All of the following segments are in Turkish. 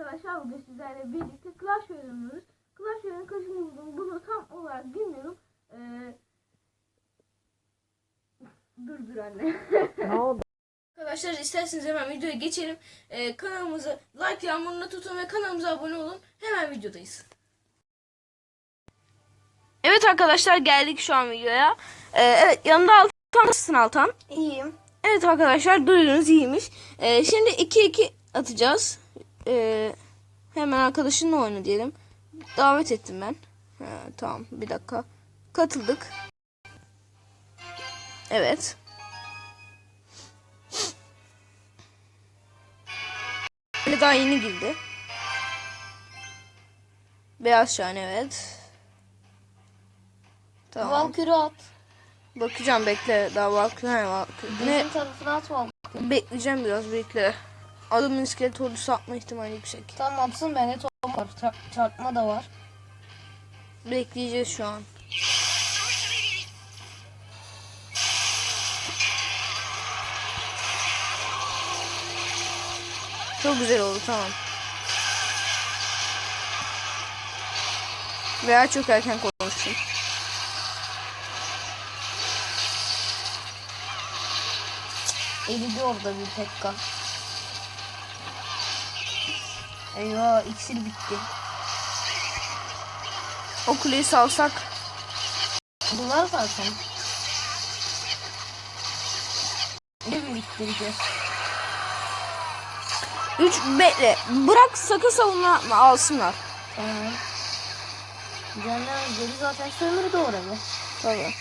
arkadaşlar bugün sizlerle birlikte Clash oynuyoruz. Clash Royale'in kaçıncı buldum bunu tam olarak bilmiyorum. Ee, dur dur anne. Ne oldu? Arkadaşlar isterseniz hemen videoya geçelim. Ee, kanalımızı like yağmuruna tutun ve kanalımıza abone olun. Hemen videodayız. Evet arkadaşlar geldik şu an videoya. Ee, evet yanında Altan nasılsın Altan? İyiyim. Evet arkadaşlar duyduğunuz iyiymiş. Ee, şimdi 2-2 atacağız. Ee, hemen arkadaşınla oyna diyelim. Davet ettim ben. Ha, tamam bir dakika. Katıldık. Evet. Böyle daha yeni girdi. Beyaz şahane evet. Tamam. Valkür'ü at. Bakacağım bekle. Daha Valkyrie. Valkyrie. Ne? Tarafına at Valkür. Bekleyeceğim biraz bekle. Adamın iskelet ordusu atma ihtimali yüksek. Tamam atsın bende top var. Ça- çarpma da var. Bekleyeceğiz şu an. Çok güzel oldu tamam. Veya çok erken konuştum. Eridi orada bir tekka. Eyvah iksir bitti. O kuleyi salsak Bunlar zaten. Ne biriktireceğiz? 3 bekle. Bırak sakın savunma alsınlar. Tamam. Canlar geri zaten sömürdü orayı. Tabii.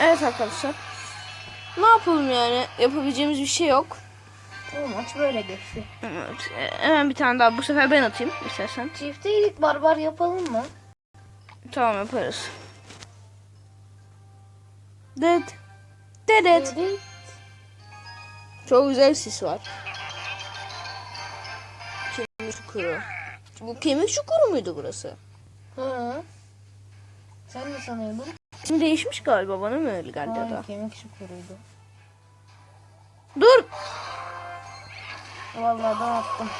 Evet arkadaşlar. Ne yapalım yani? Yapabileceğimiz bir şey yok. O maç böyle geçti. Evet. Hemen bir tane daha bu sefer ben atayım istersen. Çifteydik barbar yapalım mı? Tamam yaparız. Dead. Dead. Dedik. Çok güzel sis var. Kemik çukuru. Bu kemik çukuru muydu burası? Hı. Sen ne sanıyordun? Şimdi değişmiş galiba bana mı öyle geldi ya da? Kemik çukuruydu. Dur. Vallahi ben attım.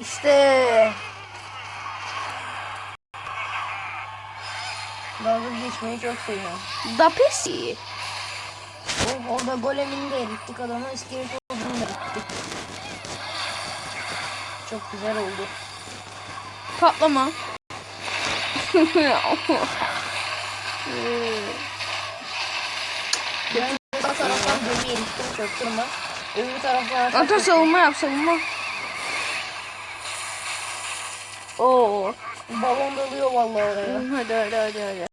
İşte. Dalga geçmeyi çok seviyorum. Da pesi. Oh, orada golemini de erittik adamı iskelet olduğunu da erittik. Çok güzel oldu. Patlama. Ben sağ taraftan gemi erittim çaktırma. Öbür taraftan Ata savunma yap savunma. Oo. balon dalıyor vallahi oraya. Hadi hadi hadi hadi.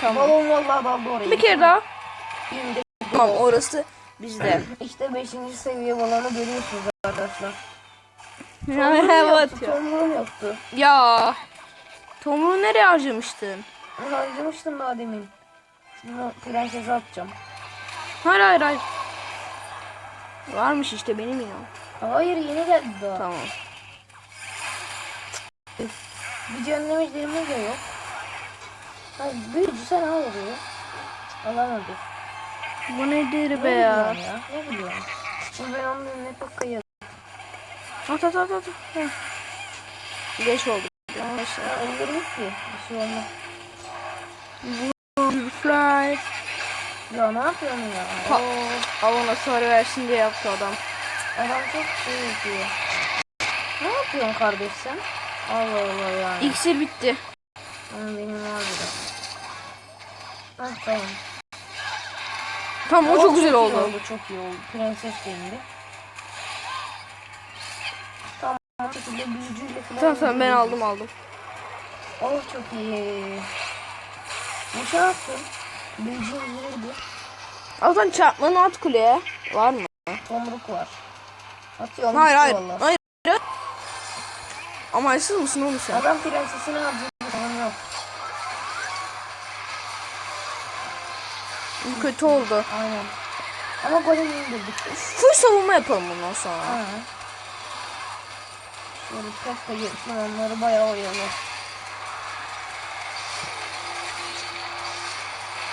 Tamam. Balon vallahi daldı oraya. Bir kere daha. Şimdi Tamam orası bizde. İşte 5. seviye balonu görüyorsunuz arkadaşlar. evet ya. Tomruğum yoktu. Ya. Tomruğu nereye harcamıştın? Harcamıştım daha demin. Şimdi prensese atacağım. Hayır hayır hayır. Varmış işte benim ya. Hayır yeni geldi daha. Tamam. Bir cehennem ejderimiz de yok. Hayır büyücü sen al oraya. Alamadık. Bu nedir Ne be ya? biliyorsun ya? Ne biliyorsun? Şimdi ben onun önüne Pekka'yı At at at at. Heh. Geç oldu. Arkadaşlar. Ya öldürmüş ki. Bir şey olmaz. Fly. Ya ne yapıyorsun ya? Pa- Avona sarı versin diye yaptı adam. adam çok şey yapıyor. Ne yapıyorsun kardeş sen? Allah Allah yani. İksir bitti. Ama benim var bir de. Ah tamam. Tamam o çok güzel oldu. Çok iyi oldu. Prenses geldi. Tamam. Bu şekilde büyücüyle falan. Tamam tamam ben aldım aldım. Oh çok iyi. Ne şey yaptın? Büyücü vurdu. Altan çarpmanı at kuleye. Var mı? Tomruk var. Atıyorum. Hayır hayır. vallahi. Hayır. Amaçsız mısın oğlum sen? Adam prensesini harcadı. Tamam yok. Bu kötü oldu. Aynen. Ama golü indirdik. Full savunma yapalım bundan sonra. Ha. Şöyle çok da onları bayağı oyalı.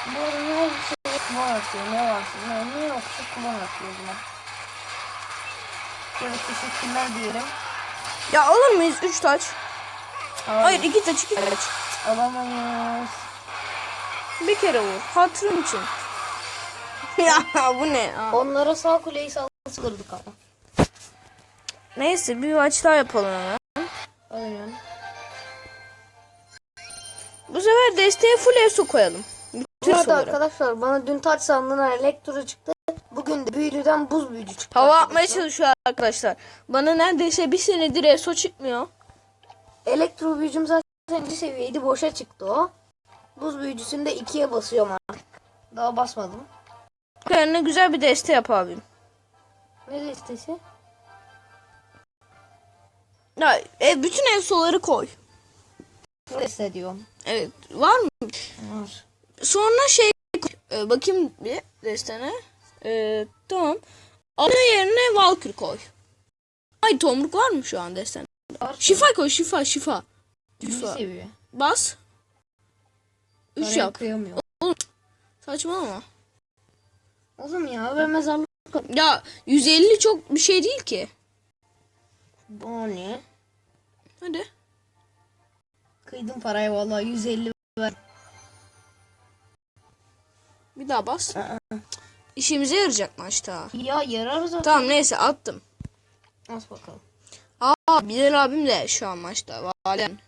Bu her şey kullan atıyor. Ne varsa. Ne, ne yoksa kullan atıyor buna. Şöyle teşekkürler diyelim. Ya alır mıyız 3 taç? Hayır. Hayır 2 taç 2 taç. Alamayız. Bir kere vur. Hatırım için. ya bu ne? ya? Onlara sağ kuleyi saldırısı kırdık ama. Neyse bir maç daha yapalım hemen. Aynen. Bu sefer desteğe full ESO koyalım. Bu arada arkadaşlar bana dün taç sandığına elektro çıktı. Bugün de büyülüden buz büyücü çıktı. Hava atmaya çalışıyor arkadaşlar. Bana neredeyse bir senedir ESO çıkmıyor. Elektro büyücüm zaten ikinci seviyeydi. Boşa çıktı o. Buz büyücüsünü de ikiye basıyorum artık. Daha basmadım. Kendine güzel bir deste yap abim. Ne listesi? Ya, e, bütün ESO'ları koy. Ne liste diyorum. Evet. Var mı? Var. Sonra şey e, bakayım bir destene. E, tamam. Ana yerine Valkyr koy. Ay tomruk var mı şu an desten? Var. Şifa koy şifa şifa. Şifa. Bas. 3 Paraya yap. kıyamıyorum. Saçmalama. Oğlum ya ben mezarlık Ya 150 çok bir şey değil ki. O ne? Hadi. Kıydım parayı vallahi 150 Bir daha bas. Aa. İşimize yarayacak maçta. Ya yarar zaten. Tamam neyse attım. As bakalım. Aa Bilal abim de şu an maçta. Valen.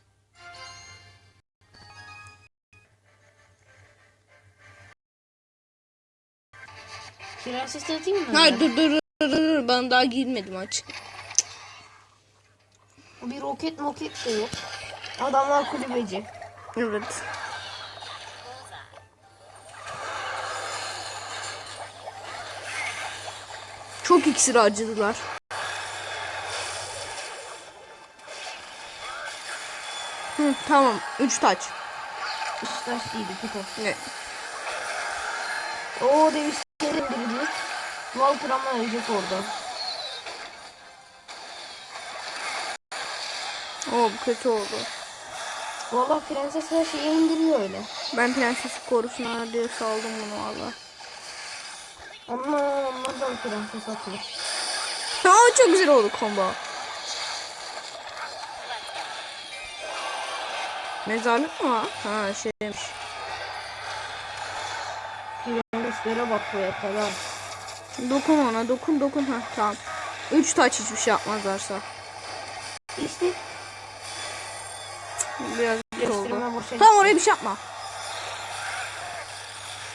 Prenses atayım mı? Hayır dur dur dur dur dur. Ben daha girmedim maç. Bir roket moket de yok. Adamlar kulübeci. Evet. Çok iksir harcadılar. Hı, tamam. Üç taç. Üstaş değil iki top. Ne? Oo demiş indirdik. Walter ama ölecek orada. Oo bu kötü oldu. Valla prenses her şeyi indiriyor öyle. Ben prensesi korusunlar diye saldım bunu valla. Ama onlardan prenses atıyor. Aa çok güzel oldu combo. Mezarlık mı? Ha şeymiş. Prenseslere bak buraya kadar. Dokun ona dokun dokun. Ha tamam. Üç taç hiçbir şey yapmazlarsa. İşte Biraz geç oldu. Tamam oraya bir şey yapma.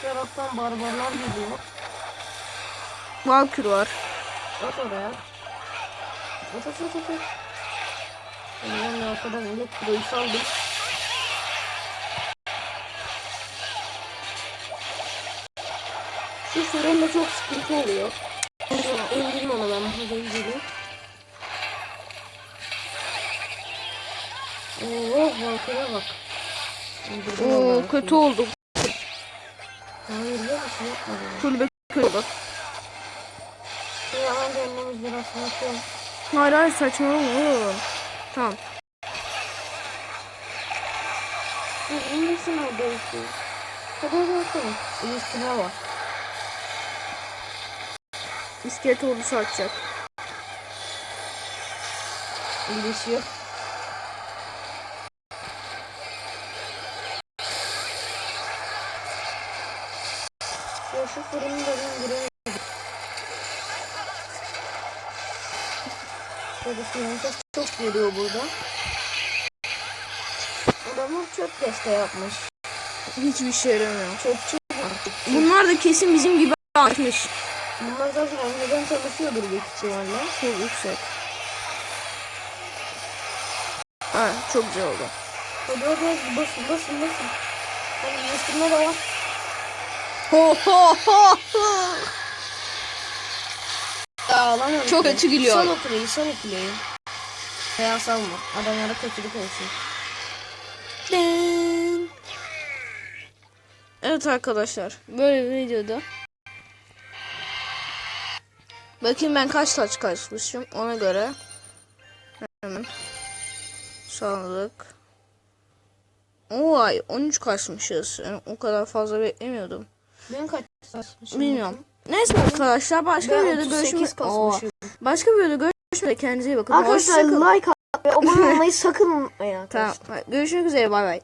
Taraftan barbarlar geliyor. Valkür var. At oraya. At at at at. Ben arkadan elektroyu saldım. Şu fırında çok sıkıntı oluyor. İndirme onu ben burada indireyim. Oo, Valkyr'e bak. İndirdim Oo kötü oldu. Hayır şey yapmadım. Kulübe kötü oldu. Şimdi hemen önlemizde rastlatıyorum. Hayır hayır saçmalama. Tamam. Siz indirsin orada işte. Hadi hadi bakalım. İlişkine var. İskelet ordusu atacak. İyileşiyor. Ya şu fırını da ben. Prenses çok geliyor burada. Adamlar çöp deste yapmış. Hiçbir şey yaramıyor. Çöpçü artık. Bunlar da kesin bizim gibi açmış. Bunlar zaten önceden çalışıyordur büyük ihtimalle. Çok yüksek. Ha çok güzel oldu. Hadi hadi hadi basın basın basın. İyileştirme de var. Ho ho ho ho. Alamıyorum. Çok kötü gülüyor. Sal o kuleyi sal o kuleyi. Veya salma. Adamlara kötülük olsun. Dın. Evet arkadaşlar böyle bir videoda Bakayım ben kaç taç kaçmışım ona göre Hemen Sağlık Oy 13 kaçmışız yani o kadar fazla beklemiyordum Ben kaç saçmışım? Bilmiyorum Neyse arkadaşlar başka bir Ben videoda 38 görüşmek kasmışım. Başka bir videoda görüşmek üzere. Kendinize iyi bakın. Arkadaşlar like atmayı, abone olmayı sakın unutmayın arkadaşlar. Tamam. Görüşmek üzere. Bay bay.